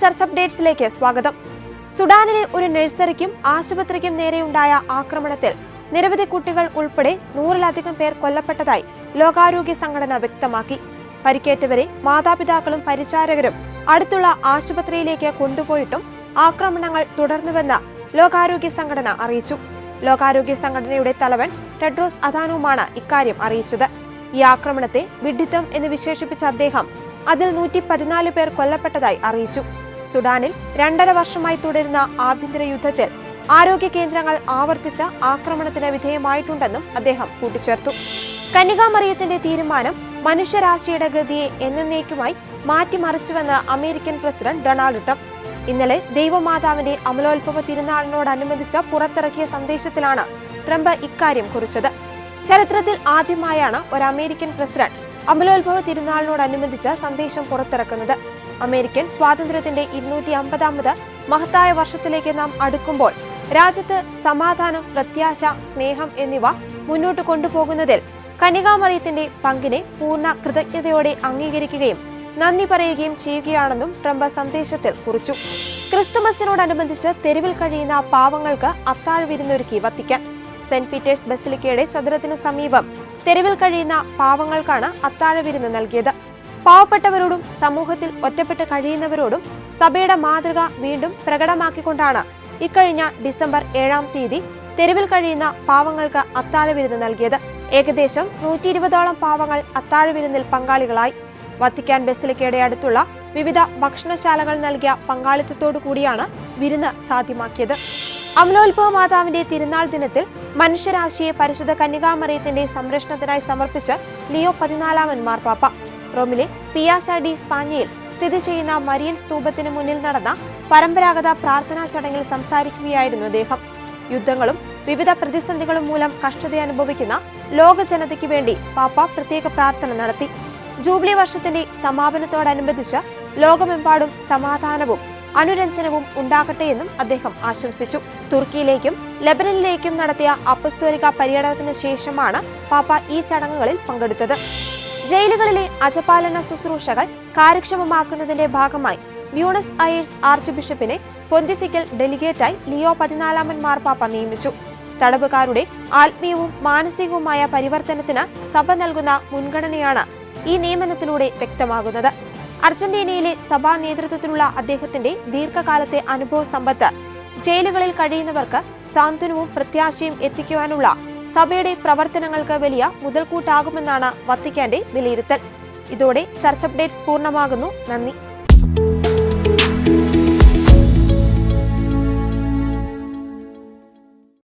Church അപ്ഡേറ്റ്സിലേക്ക് സ്വാഗതം. സുഡാനിലെ ഒരു നഴ്സറിക്കും ആശുപത്രിക്കും നേരെയുണ്ടായ ആക്രമണത്തിൽ നിരവധി കുട്ടികൾ ഉൾപ്പെടെ നൂറിലധികം പേർ കൊല്ലപ്പെട്ടതായി ലോകാരോഗ്യ സംഘടന വ്യക്തമാക്കി. പരിക്കേറ്റവരെ മാതാപിതാക്കളും പരിചാരകരും അടുത്തുള്ള ആശുപത്രിയിലേക്ക് കൊണ്ടുപോയിട്ടും ആക്രമണങ്ങൾ തുടർന്നുവെന്ന് ലോകാരോഗ്യ സംഘടന അറിയിച്ചു. ലോകാരോഗ്യ സംഘടനയുടെ തലവൻ ടെഡ്രോസ് അദാനുമാണ് ഇക്കാര്യം അറിയിച്ചത്. ഈ ആക്രമണത്തെ വിഡിത്തം എന്ന് വിശേഷിപ്പിച്ച അദ്ദേഹം അതിൽ നൂറ്റി പതിനാല് പേർ കൊല്ലപ്പെട്ടതായി അറിയിച്ചു. സുഡാനിൽ രണ്ടര വർഷമായി തുടരുന്ന ആഭ്യന്തര യുദ്ധത്തിൽ ആരോഗ്യ കേന്ദ്രങ്ങൾ ആവർത്തിച്ച ആക്രമണത്തിന് വിധേയമായിട്ടുണ്ടെന്നും അദ്ദേഹം കൂട്ടിച്ചേർത്തു. കന്യകാമറിയത്തിന്റെ തീരുമാനം മനുഷ്യരാശിയുടെ ഗതിയെ എന്നേക്കുമായി മാറ്റിമറിച്ചുവെന്ന് അമേരിക്കൻ പ്രസിഡന്റ് ഡൊണാൾഡ് ട്രംപ്. ഇന്നലെ ദൈവമാതാവിന്റെ അമലോത്ഭവ തിരുനാളിനോടനുബന്ധിച്ച് പുറത്തിറക്കിയ സന്ദേശത്തിലാണ് ട്രംപ് ഇക്കാര്യം കുറിച്ചത്. ചരിത്രത്തിൽ ആദ്യമായാണ് ഒരു അമേരിക്കൻ പ്രസിഡന്റ് അമലോത്ഭവ തിരുനാളിനോടനുബന്ധിച്ച് സന്ദേശം പുറത്തിറക്കുന്നത്. അമേരിക്കൻ സ്വാതന്ത്ര്യത്തിന്റെ ഇരുന്നൂറ്റി അമ്പതാമത് മഹത്തായ വർഷത്തിലേക്ക് നാം അടുക്കുമ്പോൾ രാജ്യത്ത് സമാധാനം പ്രത്യാശ സ്നേഹം എന്നിവ മുന്നോട്ട് കൊണ്ടുപോകുന്നതിൽ കനികാമറിയത്തിന്റെ പങ്കിനെ പൂർണ കൃതജ്ഞതയോടെ അംഗീകരിക്കുകയും നന്ദി പറയുകയും ചെയ്യുകയാണെന്നും ട്രംപ് സന്ദേശത്തിൽ കുറിച്ചു. ക്രിസ്തുമസിനോടനുബന്ധിച്ച് തെരുവിൽ കഴിയുന്ന പാവങ്ങൾക്ക് അത്താഴ വിരുന്നൊരുക്കി വത്തിക്കാൻ. സെന്റ് പീറ്റേഴ്സ് ബസിലിക്കയുടെ ചതുരത്തിന് സമീപം തെരുവിൽ കഴിയുന്ന പാവങ്ങൾക്കാണ് അത്താഴ വിരുന്ന് നൽകിയത്. പാവപ്പെട്ടവരോടും സമൂഹത്തിൽ ഒറ്റപ്പെട്ട് കഴിയുന്നവരോടും സഭയുടെ മാതൃക വീണ്ടും പ്രകടമാക്കിക്കൊണ്ടാണ് ഇക്കഴിഞ്ഞ ഡിസംബർ ഏഴാം തീയതി തെരുവിൽ കഴിയുന്ന പാവങ്ങൾക്ക് അത്താഴ വിരുന്ന് നൽകിയത്. ഏകദേശം നൂറ്റി ഇരുപതോളം പാവങ്ങൾ അത്താഴ വിരുന്നിൽ പങ്കാളികളായി. വത്തിക്കാൻ ബസിലിക്കയുടെ അടുത്തുള്ള വിവിധ ഭക്ഷണശാലകൾ നൽകിയ പങ്കാളിത്തത്തോടു കൂടിയാണ് വിരുന്ന് സാധ്യമാക്കിയത്. അമലോത്ഭവ മാതാവിന്റെ തിരുനാൾ ദിനത്തിൽ മനുഷ്യരാശിയെ പരിശുദ്ധ കന്യകാമറിയത്തിന്റെ സംരക്ഷണത്തിനായി സമർപ്പിച്ച് ലിയോ പതിനാലാമൻ മാർപ്പാപ്പ. റോമിലെ പിയാസ ഡി സ്പാഞ്ഞയിൽ സ്ഥിതി ചെയ്യുന്ന മരിയൻ സ്തൂപത്തിന് മുന്നിൽ നടന്ന പരമ്പരാഗത പ്രാർത്ഥനാ ചടങ്ങിൽ സംസാരിക്കുകയായിരുന്നു അദ്ദേഹം. യുദ്ധങ്ങളും വിവിധ പ്രതിസന്ധികളും മൂലം കഷ്ടത അനുഭവിക്കുന്ന ലോക ജനതയ്ക്ക് വേണ്ടി പാപ്പ പ്രത്യേക പ്രാർത്ഥന നടത്തി. ജൂബിലി വർഷത്തിന്റെ സമാപനത്തോടനുബന്ധിച്ച് ലോകമെമ്പാടും സമാധാനവും അനുരഞ്ജനവും ഉണ്ടാകട്ടെ എന്നും അദ്ദേഹം ആശംസിച്ചു. തുർക്കിയിലേക്കും ലബനനിലേക്കും നടത്തിയ അപ്പസ്തോലിക പര്യടനത്തിന് ശേഷമാണ് പാപ്പ ഈ ചടങ്ങുകളിൽ പങ്കെടുത്തത്. ജയിലുകളിലെ അജപാലന ശുശ്രൂഷകൾ കാര്യക്ഷമമാക്കുന്നതിന്റെ ഭാഗമായി ബ്യൂണസ് അയേഴ്സ് ആർച്ച് ബിഷപ്പിനെ പൊന്തിഫിക്കൽ ഡെലിഗേറ്റായി ലിയോ പതിനാലാമൻ മാർപ്പാപ്പ നിയമിച്ചു. തടവുകാരുടെ ആത്മീയവും മാനസികവുമായ പരിവർത്തനത്തിന് സഭ നൽകുന്ന മുൻഗണനയാണ് ഈ നിയമനത്തിലൂടെ വ്യക്തമാകുന്നത്. അർജന്റീനയിലെ സഭാ നേതൃത്വത്തിലുള്ള അദ്ദേഹത്തിന്റെ ദീർഘകാലത്തെ അനുഭവ സമ്പത്ത്. ജയിലുകളിൽ കഴിയുന്നവർക്ക് സാന്ത്വനവും പ്രത്യാശയും എത്തിക്കുവാനുള്ള സഭയുടെ പ്രവർത്തനങ്ങൾക്ക് വലിയ മുതൽക്കൂട്ടാകുമെന്നാണ് വത്തിക്കാന്റെ വിലയിരുത്തൽ. ഇതോടെ ചർച്ച് അപ്ഡേറ്റ്സ് പൂർണമാകുന്നു. നന്ദി.